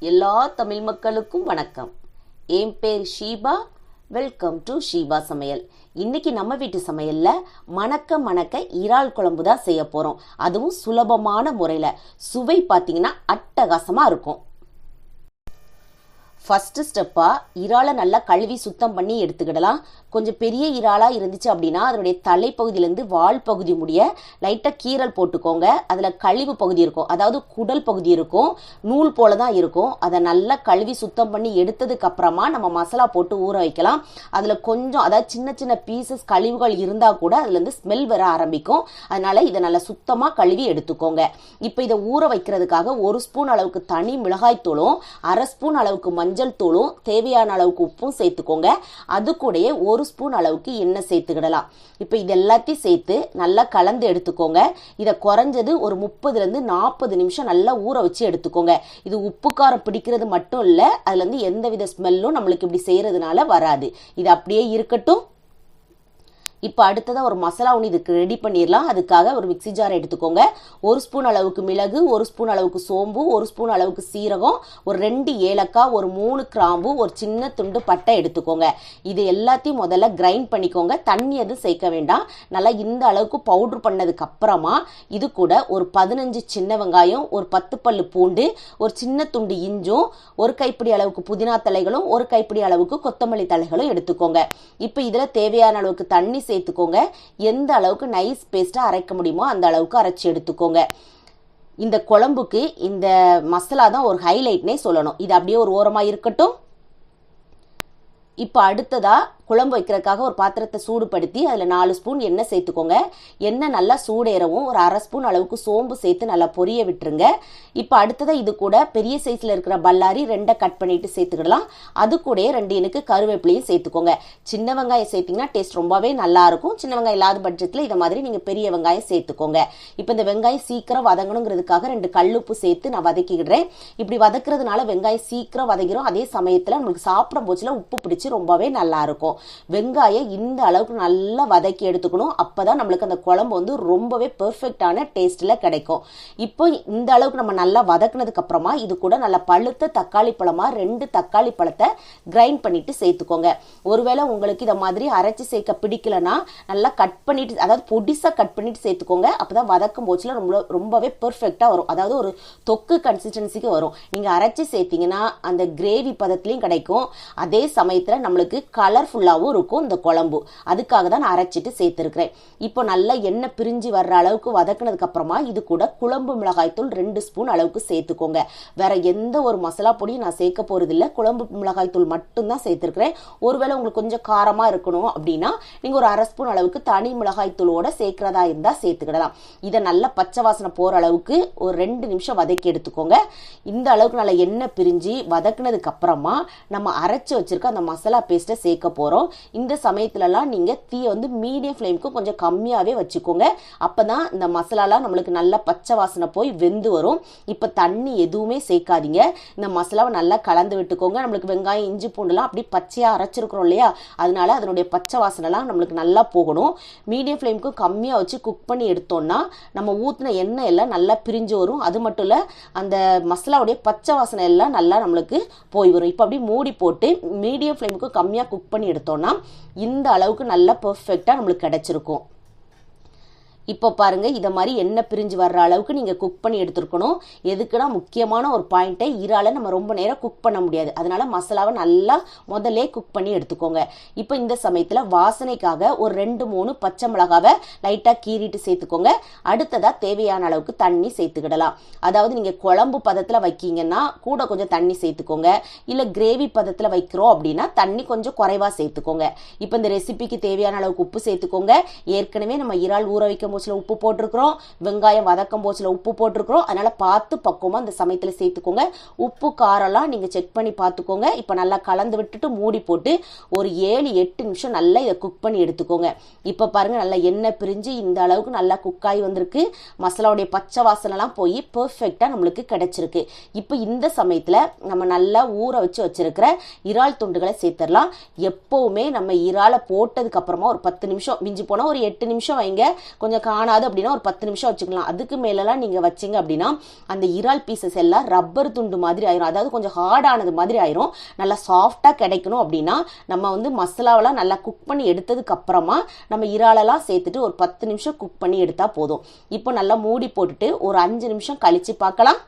எல்லா தமிழ் மக்களுக்கும் வணக்கம். என் பேர் ஷீபா. வெல்கம் டு ஷீபா சமையல். இன்னைக்கு நம்ம வீட்டு சமையலில் மணக்க மணக்க இறால் குழம்பு தான் செய்ய போகிறோம் அதுவும் சுலபமான முறையில். சுவை பார்த்தீங்கன்னா அட்டகாசமாக இருக்கும். ஃபர்ஸ்ட் ஸ்டெப்பாக இறாலை நல்லா கழுவி சுத்தம் பண்ணி எடுத்துக்கிடலாம். கொஞ்சம் பெரிய இறாலாக இருந்துச்சு அப்படின்னா அதனுடைய தலைப்பகுதியிலேருந்து வால் பகுதி முடிய லைட்டாக கீரல் போட்டுக்கோங்க. அதில் கழிவு பகுதி இருக்கும். அதாவது குடல் பகுதி இருக்கும். நூல் போல தான் இருக்கும். அதை நல்லா கழுவி சுத்தம் பண்ணி எடுத்ததுக்கு அப்புறமா நம்ம மசாலா போட்டு ஊற வைக்கலாம். அதில் கொஞ்சம் அதாவது சின்ன சின்ன பீசஸ் கழிவுகள் இருந்தால் கூட அதுலேருந்து ஸ்மெல் வர ஆரம்பிக்கும். அதனால் இதை நல்லா சுத்தமாக கழுவி எடுத்துக்கோங்க. இப்போ இதை ஊற வைக்கிறதுக்காக ஒரு ஸ்பூன் அளவுக்கு தனி மிளகாய்த்தூளும் அரை ஸ்பூன் அளவுக்கு மஞ்சள் மஞ்சள் தூளும் தேவையான அளவுக்கு உப்பும் சேர்த்துக்கோங்க. அது கூடயே ஒரு ஸ்பூன் அளவுக்கு எண்ணெய் சேர்த்துக்கிடலாம். இப்போ இது எல்லாத்தையும் சேர்த்து நல்லா கலந்து எடுத்துக்கோங்க. இதை குறைஞ்சது ஒரு முப்பதுலேருந்து நாற்பது நிமிஷம் நல்லா ஊற வச்சு எடுத்துக்கோங்க. இது உப்பு காரம் பிடிக்கிறது மட்டும் இல்லை அதுலேருந்து எந்தவித ஸ்மெல்லும் நம்மளுக்கு இப்படி செய்கிறதுனால வராது. இது அப்படியே இருக்கட்டும். இப்போ அடுத்ததாக ஒரு மசாலா ஒன்று இதுக்கு ரெடி பண்ணிடலாம் அதுக்காக ஒரு மிக்சி ஜார் எடுத்துக்கோங்க. ஒரு ஸ்பூன் அளவுக்கு மிளகு ஒரு ஸ்பூன் அளவுக்கு சோம்பு ஒரு ஸ்பூன் அளவுக்கு சீரகம் ஒரு ரெண்டு ஏலக்காய் ஒரு மூணு கிராம்பு ஒரு சின்ன துண்டு பட்டை எடுத்துக்கோங்க. இது எல்லாத்தையும் முதல்ல கிரைண்ட் பண்ணிக்கோங்க. தண்ணி எதுவும் சேர்க்க வேண்டாம். நல்லா இந்த அளவுக்கு பவுட்ரு பண்ணதுக்கு அப்புறமா இது கூட ஒரு பதினஞ்சு சின்ன வெங்காயம் ஒரு பத்து பல்லு பூண்டு ஒரு சின்ன துண்டு இஞ்சும் ஒரு கைப்பிடி அளவுக்கு புதினா தலைகளும் ஒரு கைப்பிடி அளவுக்கு கொத்தமல்லி தலைகளும் எடுத்துக்கோங்க. இப்போ இதில் தேவையான அளவுக்கு தண்ணி சேர்த்துக்கோங்க. எந்த அளவுக்கு நைஸ் பேஸ்ட்டாக அரைக்க முடியுமோ அந்த அளவுக்கு அரைச்சி எடுத்துக்கோங்க. இந்த குழம்புக்கு இந்த மசாலா தான் ஒரு ஹைலைட்னே சொல்லணும். இது அப்படியே ஒரு ஓரமாக இருக்கட்டும். இப்போ அடுத்ததாக குழம்பு வைக்கிறதுக்காக ஒரு பாத்திரத்தை சூடுபடுத்தி அதில் நாலு ஸ்பூன் எண்ணெய் சேர்த்துக்கோங்க. எண்ணெய் நல்லா சூடேறவும் ஒரு அரை ஸ்பூன் அளவுக்கு சோம்பு சேர்த்து நல்லா பொரிய விட்டுருங்க. இப்போ அடுத்ததாக இது கூட பெரிய சைஸில் இருக்கிற பல்லாரி ரெண்டை கட் பண்ணிட்டு சேர்த்துக்கிடலாம். அது கூட ரெண்டு எனக்கு கருவேப்பிலையும் சேர்த்துக்கோங்க. சின்ன வெங்காயம் சேர்த்திங்கன்னா டேஸ்ட் ரொம்பவே நல்லா இருக்கும். சின்ன வெங்காயம் இல்லாத பட்சத்தில் இதை மாதிரி நீங்கள் பெரிய வெங்காயம் சேர்த்துக்கோங்க. இப்போ இந்த வெங்காயம் சீக்கிரம் வதங்கணுங்கிறதுக்காக ரெண்டு கல்லுப்பு சேர்த்து நான் வதக்கிக்கிடுறேன். இப்படி வதக்குறதுனால வெங்காயம் சீக்கிரம் வதக்கிறோம் அதே சமயத்தில் நம்மளுக்கு சாப்பிடும் போச்சுல உப்பு பிடிச்சி ரொம்பவே நல்லா இருக்கும். வெங்காயம் இந்த அளவுக்கு நல்லா வதக்கி எடுத்துக்கணும். அப்பதான் நம்மளுக்கு அந்த குழம்பு வந்து ரொம்பவே பெர்ஃபெக்டான டேஸ்ட்டில் கிடைக்கும். இப்போ இந்த அளவுக்கு நம்ம நல்லா வதக்குனதுக்கு அப்புறமா இது கூட நல்லா பழுத்த தக்காளி பழமாக ரெண்டு தக்காளி பழத்தை கிரைண்ட் பண்ணிட்டு சேர்த்துக்கோங்க. ஒருவேளை உங்களுக்கு இதை மாதிரி அரைச்சி சேர்க்க பிடிக்கலன்னா நல்லா கட் பண்ணிட்டு அதாவது பொடிசாக கட் பண்ணிட்டு சேர்த்துக்கோங்க. அப்பதான் வதக்கும் போச்சுல ரொம்ப ரொம்பவே பெர்ஃபெக்டாக வரும். அதாவது ஒரு தொக்கு கன்சிஸ்டன்சிக்கு வரும். நீங்கள் அரைச்சி சேர்த்தீங்கன்னா அந்த கிரேவி பதத்துலேயும் கிடைக்கும். அதே சமயத்தில் நம்மளுக்கு கலர்ஃபுல்லாக ஃபுல்லாகவும் இருக்கும் இந்த குழம்பு. அதுக்காக தான் நான் அரைச்சிட்டு சேர்த்துருக்கிறேன். இப்போ நல்லா எண்ணெய் பிரிஞ்சு வர்ற அளவுக்கு வதக்குனதுக்கப்புறமா இது கூட குழம்பு மிளகாய்த்தூள் ரெண்டு ஸ்பூன் அளவுக்கு சேர்த்துக்கோங்க. வேற எந்த ஒரு மசாலா பொடியும் நான் சேர்க்க போகிறதில்ல குழம்பு மிளகாய்த்தூள் மட்டும்தான் சேர்த்துருக்கிறேன். ஒருவேளை உங்களுக்கு கொஞ்சம் காரமாக இருக்கணும் அப்படின்னா நீங்கள் ஒரு அரை ஸ்பூன் அளவுக்கு தனி மிளகாய்த்தூளோட சேர்க்கிறதா இருந்தால் சேர்த்துக்கிடலாம். இதை நல்லா பச்சை வாசனை போகிற அளவுக்கு ஒரு ரெண்டு நிமிஷம் வதக்கி எடுத்துக்கோங்க. இந்த அளவுக்கு நல்லா எண்ணெய் பிரிஞ்சு வதக்குனதுக்கு அப்புறமா நம்ம அரைச்சி வச்சிருக்க அந்த மசாலா பேஸ்ட்டை சேர்க்க போகிறோம் இந்த சமயத்துலலாம் நீங்கள் தீயை வந்து மீடியம் ஃப்ளேமுக்கு கொஞ்சம் கம்மியாகவே வச்சுக்கோங்க. அப்போ தான் இந்த மசாலாலாம் நம்மளுக்கு நல்லா பச்சை வாசனை போய் வெந்து வரும். இப்போ தண்ணி எதுவுமே சேர்க்காதீங்க. இந்த மசாலாவை நல்லா கலந்து விட்டுக்கோங்க. நம்மளுக்கு வெங்காயம் இஞ்சி பூண்டுலாம் அப்படி பச்சையாக அரைச்சிருக்கிறோம் இல்லையா? அதனால அதனுடைய பச்சை வாசனைலாம் நம்மளுக்கு நல்லா போகணும். மீடியம் ஃப்ளேமுக்கு கம்மியாக வச்சு குக் பண்ணி எடுத்தோம்னா நம்ம ஊற்றின எண்ணெய் எல்லாம் நல்லா பிரிஞ்சு வரும். அது மட்டும் இல்லை அந்த மசாலாவுடைய பச்சை வாசனை எல்லாம் நல்லா நம்மளுக்கு போய் வரும். இப்போ அப்படி மூடி போட்டு மீடியம் ஃப்ளேமுக்கு கம்மியாக குக் பண்ணி எடுத்தோம்னா இந்த அளவுக்கு நல்லா பர்ஃபெக்டாக நம்மளுக்கு கிடைச்சிருக்கும். இப்போ பாருங்க இதை மாதிரி எண்ணெய் பிரிஞ்சு வர்ற அளவுக்கு நீங்கள் குக் பண்ணி எடுத்துருக்கணும். எதுக்குன்னா முக்கியமான ஒரு பாயிண்ட்டை இறால நம்ம ரொம்ப நேரம் குக் பண்ண முடியாது. அதனால மசாலாவை நல்லா முதல்ல குக் பண்ணி எடுத்துக்கோங்க. இப்போ இந்த சமயத்தில் வாசனைக்காக ஒரு ரெண்டு மூணு பச்சை மிளகாவை லைட்டாக கீறிட்டு சேர்த்துக்கோங்க. அடுத்ததாக தேவையான அளவுக்கு தண்ணி சேர்த்துக்கிடலாம். அதாவது நீங்கள் குழம்பு பதத்தில் வைக்கீங்கன்னா கூட கொஞ்சம் தண்ணி சேர்த்துக்கோங்க. இல்லை கிரேவி பதத்தில் வைக்கிறோம் அப்படின்னா தண்ணி கொஞ்சம் குறைவாக சேர்த்துக்கோங்க. இப்போ இந்த ரெசிபிக்கு தேவையான அளவுக்கு உப்பு சேர்த்துக்கோங்க. ஏற்கனவே நம்ம இறால் ஊற வைக்கும் போச்சில் உப்பு போட்டிருக்கிறோம் வெங்காயம் வதக்கும் போச்சில் உப்பு போட்டிருக்கிறோம். அதனால் பார்த்து பக்குவமாக அந்த சமயத்தில் சேர்த்துக்கோங்க. உப்பு காரெல்லாம் நீங்கள் செக் பண்ணி பார்த்துக்கோங்க. இப்போ நல்லா கலந்து விட்டுட்டு மூடி போட்டு ஒரு ஏழு எட்டு நிமிஷம் நல்லா இதை குக் பண்ணி எடுத்துக்கோங்க. இப்போ பாருங்கள் நல்லா எண்ணெய் பிரிஞ்சு இந்த அளவுக்கு நல்லா குக் ஆகி வந்திருக்கு. மசாலாவுடைய பச்சை வாசனைலாம் போய் பெர்ஃபெக்டாக நம்மளுக்கு கிடச்சிருக்கு. இப்போ இந்த சமயத்தில் நம்ம நல்லா ஊற வச்சு வச்சுருக்கிற இறால் துண்டுகளை சேர்த்துடலாம். எப்போவுமே நம்ம இறாலை போட்டதுக்கு அப்புறமா ஒரு பத்து நிமிஷம் மிஞ்சி போனால் ஒரு எட்டு நிமிஷம் வைங்க. கொஞ்சம் காணாது அப்படின்னா ஒரு பத்து நிமிஷம் வச்சுக்கலாம். அதுக்கு மேலெல்லாம் நீங்கள் வச்சிங்க அப்படின்னா அந்த இறால் பீசஸ் எல்லாம் ரப்பர் துண்டு மாதிரி ஆயிரும். அதாவது கொஞ்சம் ஹார்டானது மாதிரி ஆயிரும். நல்லா சாஃப்டாக கிடைக்கணும் அப்படின்னா நம்ம வந்து மசாலாவெல்லாம் நல்லா குக் பண்ணி எடுத்ததுக்கு அப்புறமா நம்ம இறாலெல்லாம் சேர்த்துட்டு ஒரு பத்து நிமிஷம் குக் பண்ணி எடுத்தால் போதும். இப்போ நல்லா மூடி போட்டுட்டு ஒரு அஞ்சு நிமிஷம் கழிச்சு பார்க்கலாம்.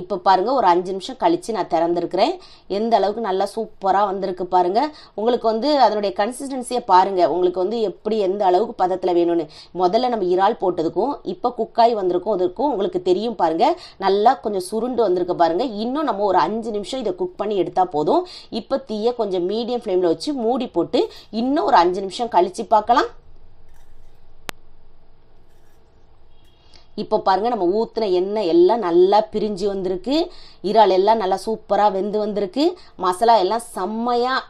இப்போ பாருங்கள் ஒரு அஞ்சு நிமிஷம் கழித்து நான் திறந்துருக்கிறேன். எந்த அளவுக்கு நல்லா சூப்பராக வந்திருக்கு பாருங்கள் உங்களுக்கு வந்து அதனுடைய கன்சிஸ்டன்சியை பாருங்கள் உங்களுக்கு வந்து எப்படி எந்த அளவுக்கு பதத்தில் வேணும்னு. முதல்ல நம்ம இறால் போட்டதுக்கும் இப்போ குக்காய் வந்திருக்கும் அதுக்கும் உங்களுக்கு தெரியும் பாருங்கள் நல்லா கொஞ்சம் சுருண்டு வந்திருக்கு பாருங்கள் இன்னும் நம்ம ஒரு அஞ்சு நிமிஷம் இதை குக் பண்ணி எடுத்தால் போதும். இப்போ தீயை கொஞ்சம் மீடியம் ஃப்ளேமில் வச்சு மூடி போட்டு இன்னும் ஒரு அஞ்சு நிமிஷம் கழிச்சு பார்க்கலாம். இப்போ பாருங்க நம்ம ஊற்றின எண்ணெய் எல்லாம் நல்லா பிரிஞ்சு வந்திருக்கு. இறால் எல்லாம் நல்லா சூப்பராக வெந்து வந்திருக்கு. மசாலா எல்லாம் செம்மையாக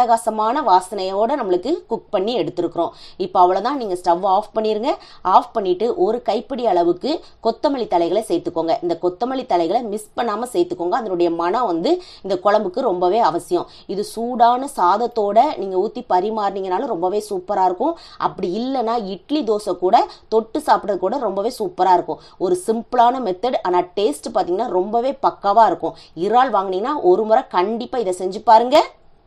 அட்டகாசமான வாசனையோட நம்மளுக்கு குக் பண்ணி எடுத்துருக்குறோம். இப்போ அவ்வளோதான் நீங்கள் ஸ்டவ் ஆஃப் பண்ணிடுங்க ஆஃப் பண்ணிவிட்டு ஒரு கைப்பிடி அளவுக்கு கொத்தமல்லி தலைகளை சேர்த்துக்கோங்க. இந்த கொத்தமல்லி தலைகளை மிஸ் பண்ணாமல் சேர்த்துக்கோங்க. அதனுடைய மனம் வந்து இந்த குழம்புக்கு ரொம்பவே அவசியம். இது சூடான சாதத்தோட நீங்கள் ஊற்றி பரிமாறினீங்கனாலும் ரொம்பவே சூப்பராக இருக்கும். அப்படி இல்லைன்னா இட்லி தோசை கூட தொட்டு சாப்பிட்றது கூட ரொம்பவே சூப்பராக இருக்கும். ஒரு சிம்பிளான மெத்தட் ஆனால் டேஸ்ட் பார்த்தீங்கன்னா ரொம்பவே பக்காவாக இருக்கும். இறால் வாங்கினீங்கன்னா ஒரு முறை கண்டிப்பாக இதை செஞ்சு பாருங்கள்